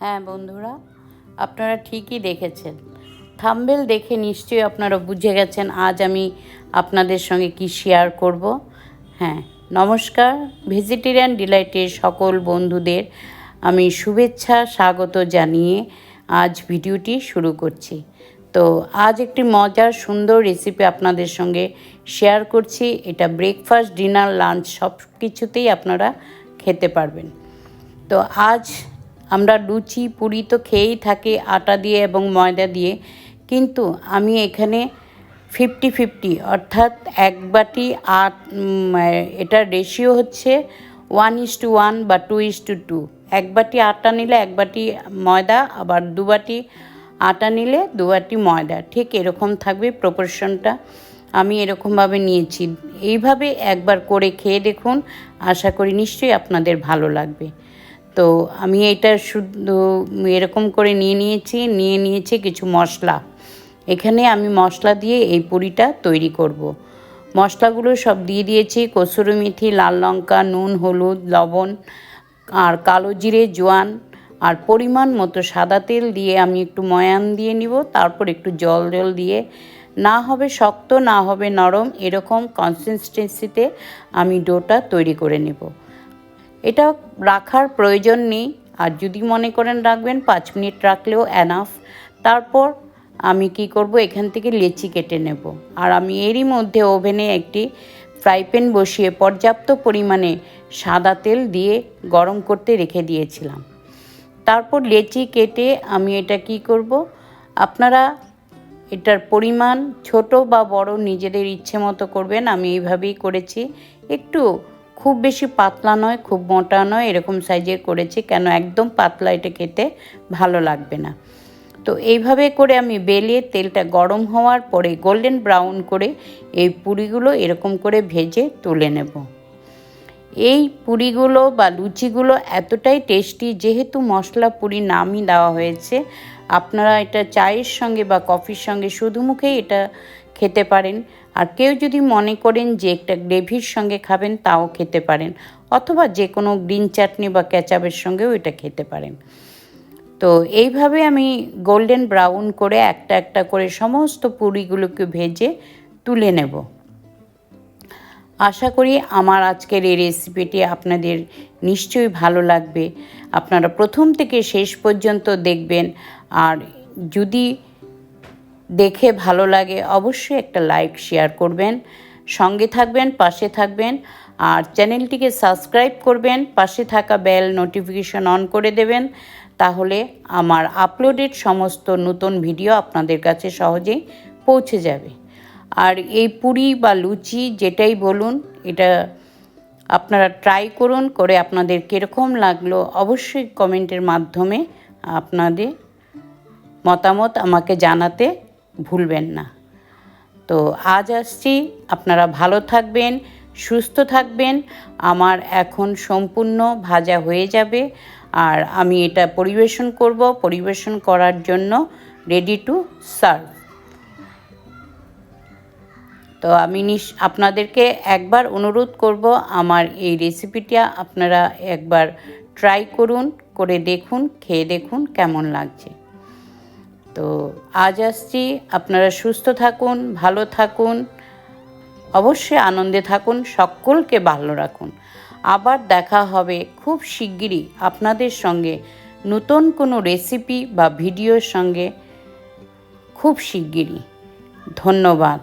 হ্যাঁ বন্ধুরা, আপনারা ঠিকই দেখেছেন। থাম্বেল দেখে নিশ্চয়ই আপনারা বুঝে গেছেন আজ আমি আপনাদের সঙ্গে কি শেয়ার করব। হ্যাঁ নমস্কার ভেজিটেরিয়ান ডিলাইটের সকল বন্ধুদের আমি শুভেচ্ছা, স্বাগত জানিয়ে আজ ভিডিওটি শুরু করছি। তো আজ একটি মজার, সুন্দর রেসিপি আপনাদের সঙ্গে শেয়ার করছি। এটা ব্রেকফাস্ট ডিনার লাঞ্চ সব কিছুতেই আপনারা খেতে পারবেন। তো আজ আমরা লুচি, পুরি তো খেয়েই থাকি, আটা দিয়ে এবং ময়দা দিয়ে। কিন্তু আমি এখানে ফিফটি ফিফটি অর্থাৎ এক বাটি আট এটার রেশিও হচ্ছে ওয়ান ইস টু ওয়ান বা টু ইস টু টু এক বাটি আটা নিলে এক বাটি ময়দা, আবার দু বাটি আটা নিলে দু বাটি ময়দা। ঠিক এরকম থাকবে প্রপোর্শনটা আমি এরকমভাবে নিয়েছি। এইভাবে একবার করে খেয়ে দেখুন। আশা করি নিশ্চয়ই আপনাদের ভালো লাগবে। তো আমি এটা শুধু এরকম করে নিয়ে নিয়েছি নিয়ে নিয়েছি কিছু মশলা। এখানে আমি মশলা দিয়ে এই পুরিটা তৈরি করব। মশলাগুলো সব দিয়ে দিয়েছি, কসুরি মেথি, লাল লঙ্কা, নুন, হলুদ, লবণ আর কালো জিরে, জোয়ান আর পরিমাণ মতো সাদা তেল দিয়ে আমি একটু ময়ান দিয়ে নিব, তারপর একটু জল জল দিয়ে। না হবে শক্ত, না হবে নরম, এরকম কনসিস্টেন্সিতে আমি ডোটা তৈরি করে নেব। এটা রাখার প্রয়োজন নেই। আর যদি মনে করেন রাখবেন, পাঁচ মিনিট রাখলেও অ্যানাফ তারপর আমি কি করব? এখান থেকে লেচি কেটে নেব। আর আমি এরই মধ্যে ওভেনে একটি ফ্রাই প্যান বসিয়ে পর্যাপ্ত পরিমাণে সাদা তেল দিয়ে গরম করতে রেখে দিয়েছিলাম। তারপর লেচি কেটে আমি এটা কি করব? আপনারা এটার পরিমাণ ছোট বা বড় নিজেদের ইচ্ছে মতো করবেন। আমি এইভাবেই করেছি। একটু খুব বেশি পাতলা নয়, খুব মোটা নয়, এরকম সাইজের করেছি কেন একদম পাতলা এটা খেতে ভালো লাগবে না। তো এইভাবে করে আমি বেলে তেলটা গরম হওয়ার পরে গোল্ডেন ব্রাউন করে এই পুরিগুলো এরকম করে ভেজে তুলে নেব। এই পুরিগুলো বা লুচিগুলো এতটাই টেস্টি যেহেতু মশলা পুরি নামই দেওয়া হয়েছে আপনারা এটা চায়ের সঙ্গে বা কফির সঙ্গে শুধু মুখেই এটা খেতে পারেন। আর কেউ যদি মনে করেন যে একটা গ্রেভির সঙ্গে খাবেন, তাও খেতে পারেন। অথবা যে কোনো গ্রিন চাটনি বা ক্যাচাপের সঙ্গেও এটা খেতে পারেন। তো এইভাবে আমি গোল্ডেন ব্রাউন করে একটা একটা করে সমস্ত পুরিগুলোকে ভেজে তুলে নেব। আশা করি আমার আজকের এই রেসিপিটি আপনাদের নিশ্চয়ই ভালো লাগবে। আপনারা প্রথম থেকে শেষ পর্যন্ত দেখবেন। আর যদি দেখে ভালো লাগে, অবশ্যই একটা লাইক, শেয়ার করবেন। সঙ্গে থাকবেন, পাশে থাকবেন। আর চ্যানেলটিকে সাবস্ক্রাইব করবেন, পাশে থাকা বেল নোটিফিকেশন অন করে দেবেন। তাহলে আমার আপলোডেড সমস্ত নতুন ভিডিও আপনাদের কাছে সহজেই পৌঁছে যাবে। আর এই পুরি বা লুচি যেটাই বলুন, এটা আপনারা ট্রাই করুন, করে আপনাদের কীরকম লাগল অবশ্যই কমেন্টের মাধ্যমে আপনাদের মতামত আমাকে জানাতে ভুলবেন না। তো আজ আসছি, আপনারা ভালো থাকবেন, সুস্থ থাকবেন, আমার এখন সম্পূর্ণ ভাজা হয়ে যাবে, আর আমি এটা পরিবেশন করব, পরিবেশন করার জন্য রেডি টু সার্ভ তো আমি নিশ, আপনাদেরকে একবার অনুরোধ করব আমার এই রেসিপিটা আপনারা একবার ট্রাই করুন, করে দেখুন, খেয়ে দেখুন কেমন লাগছে। তো আজ আসছি, আপনারা সুস্থ থাকুন, ভালো থাকুন, অবশ্যই আনন্দে থাকুন, সকলকে ভালো রাখুন। আবার দেখা হবে খুব শিগগিরই আপনাদের সঙ্গে নতুন কোনো রেসিপি বা ভিডিওর সঙ্গে খুব শিগগিরই। ধন্যবাদ।